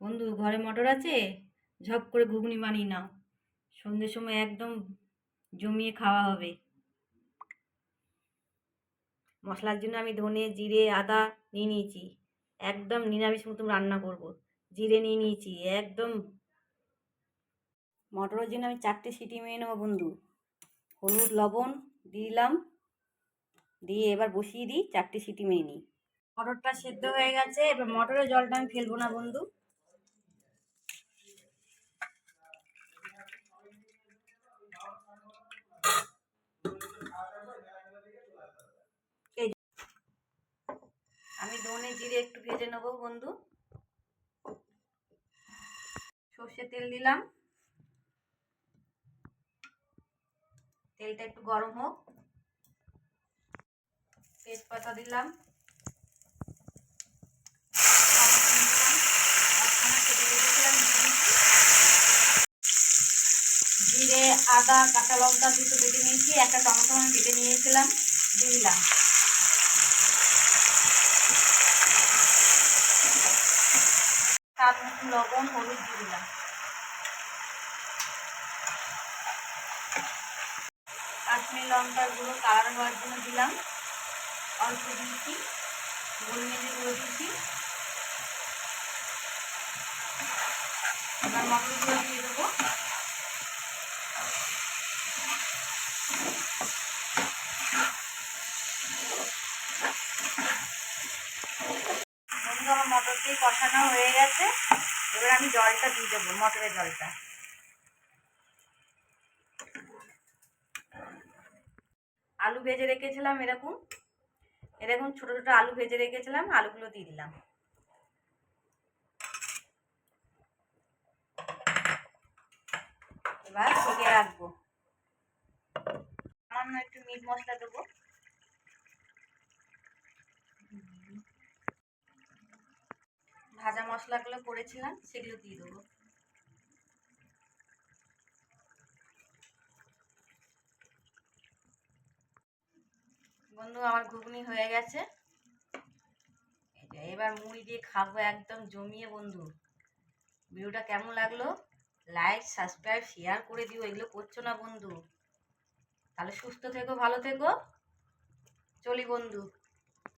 বন্ধু, ঘরে মটর আছে? ঝপ করে ঘুগনি বানিয়ে নাও। সন্ধ্যের সময় একদম জমিয়ে খাওয়া হবে। মশলার জন্য আমি ধনে, জিরে, আদা নিয়ে নিয়েছি। একদম নিরামিষ মতন রান্না করব। জিরে নিয়ে নিয়েছি, একদম। মটরের জন্য আমি চারটে সিটি মেরে নেব বন্ধু। হলুদ, লবণ দিলাম। দিয়ে এবার বসিয়ে দিই, চারটে সিটি মেরে নিই। মটরটা সেদ্ধ হয়ে গেছে, এবার মটরের জলটা আমি ফেলব না বন্ধু এই যে, আমি ধনে জিরে একটু ভেজে নেব বন্ধু। সর্ষে তেল দিলাম। তেলটা একটু গরম হোক। তেজপাতা দিলাম। জিরে, আদা, কাঁচা লঙ্কা দুটো বেটে নিয়েছি। একটা টমেটো আমি বেটে নিয়েছিলাম দিলাম। স্বাদ মতন লবণ, হলুদ দিয়ে দিলাম। কাশ্মীর লঙ্কার গুঁড়ো কালার হওয়ার জন্য দিলাম। অল্প দিয়েছি। গোলমেজে গুঁড়ো দিয়েছি। এবার মটরগুলো দিয়ে দেবো বন্ধু আমার মটর দিয়ে কষানো হয়ে গেছে। এবার আমি জলটা দিয়ে দেবো, মটরের জলটা। আলু ভেজে রেখেছিলাম এরকম। এরকম ছোটো ছোটো আলু ভেজে রেখেছিলাম, আলুগুলো দিয়ে দিলাম। এবার ঢেকে রাখব। সামান্য একটু মিট মশলা দেবো। ভাজা মশলাগুলো করেছিলাম, সেগুলো দিয়ে দেবো। বন্ধু, আমার ঘুগনি হয়ে গেছে। এবার মুড়ি দিয়ে খাব একদম জমিয়ে, বন্ধু। ভিডিওটা কেমন লাগল? লাইক, সাবস্ক্রাইব, শেয়ার করে দিও, এগুলো করছ না, বন্ধু। তাহলে সুস্থ থেকো, ভালো থেকো। চলি, বন্ধু।